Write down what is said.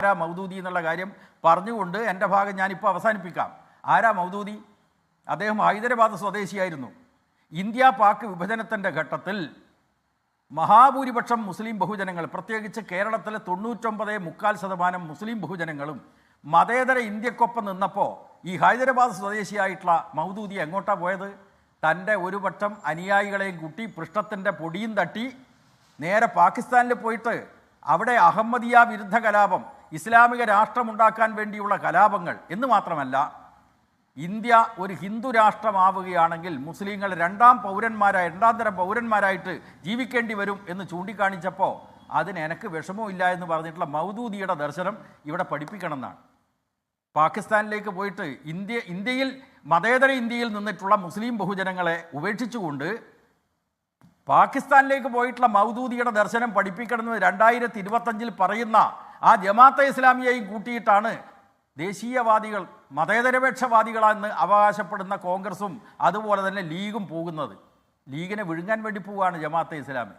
ആരാ മൗദൂദി എന്നുള്ള കാര്യം പറഞ്ഞുകൊണ്ട് എന്റെ ഭാഗം ഞാനിപ്പോൾ അവസാനിപ്പിക്കാം. ആരാ മൗദൂദി? അദ്ദേഹം ഹൈദരാബാദ് സ്വദേശിയായിരുന്നു. ഇന്ത്യ പാക് വിഭജനത്തിന്റെ ഘട്ടത്തിൽ മഹാഭൂരിപക്ഷം മുസ്ലിം ബഹുജനങ്ങൾ പ്രത്യേകിച്ച് കേരളത്തിലെ തൊണ്ണൂറ്റൊമ്പത് മുക്കാൽ ശതമാനം മുസ്ലിം ബഹുജനങ്ങളും മതേതര ഇന്ത്യക്കൊപ്പം നിന്നപ്പോൾ ഈ ഹൈദരാബാദ് സ്വദേശിയായിട്ടുള്ള മൗദൂദി എങ്ങോട്ടാ പോയത്? തന്റെ ഒരു വട്ടം അനുയായികളെയും കൂട്ടി പൃഷ്ഠത്തിന്റെ പൊടിയും തട്ടി നേരെ പാകിസ്ഥാനിൽ പോയിട്ട് അവിടെ അഹമ്മദിയ വിരുദ്ധ കലാപം ഇസ്ലാമിക രാഷ്ട്രമുണ്ടാക്കാൻ വേണ്ടിയുള്ള കലാപങ്ങൾ എന്ന് മാത്രമല്ല ഇന്ത്യ ഒരു ഹിന്ദു രാഷ്ട്രമാവുകയാണെങ്കിൽ മുസ്ലിങ്ങൾ രണ്ടാം പൗരന്മാരായി രണ്ടാം തരം പൗരന്മാരായിട്ട് ജീവിക്കേണ്ടി വരും എന്ന് ചൂണ്ടിക്കാണിച്ചപ്പോൾ അതിന് എനിക്ക് വിഷമമില്ല എന്ന് പറഞ്ഞിട്ടുള്ള മൗദൂദിയുടെ ദർശനം ഇവിടെ പഠിപ്പിക്കണം എന്നാണ് പാകിസ്ഥാനിലേക്ക് പോയിട്ട് ഇന്ത്യ ഇന്ത്യയിൽ മതേതര ഇന്ത്യയിൽ നിന്നിട്ടുള്ള മുസ്ലിം ബഹുജനങ്ങളെ ഉപേക്ഷിച്ചുകൊണ്ട് പാകിസ്ഥാനിലേക്ക് പോയിട്ടുള്ള മൗദൂദിയുടെ ദർശനം പഠിപ്പിക്കണമെന്ന് രണ്ടായിരത്തി ഇരുപത്തഞ്ചിൽ പറയുന്ന ആ ജമാഅത്തെ ഇസ്ലാമിയെയും കൂട്ടിയിട്ടാണ് ദേശീയവാദികൾ മതേതരപക്ഷവാദികളെന്ന് അവകാശപ്പെടുന്ന കോൺഗ്രസും അതുപോലെ തന്നെ ലീഗും പോകുന്നത്. ലീഗിനെ വിഴുങ്ങാൻ വേണ്ടി പോവുകയാണ് ജമാഅത്തെ ഇസ്ലാമി.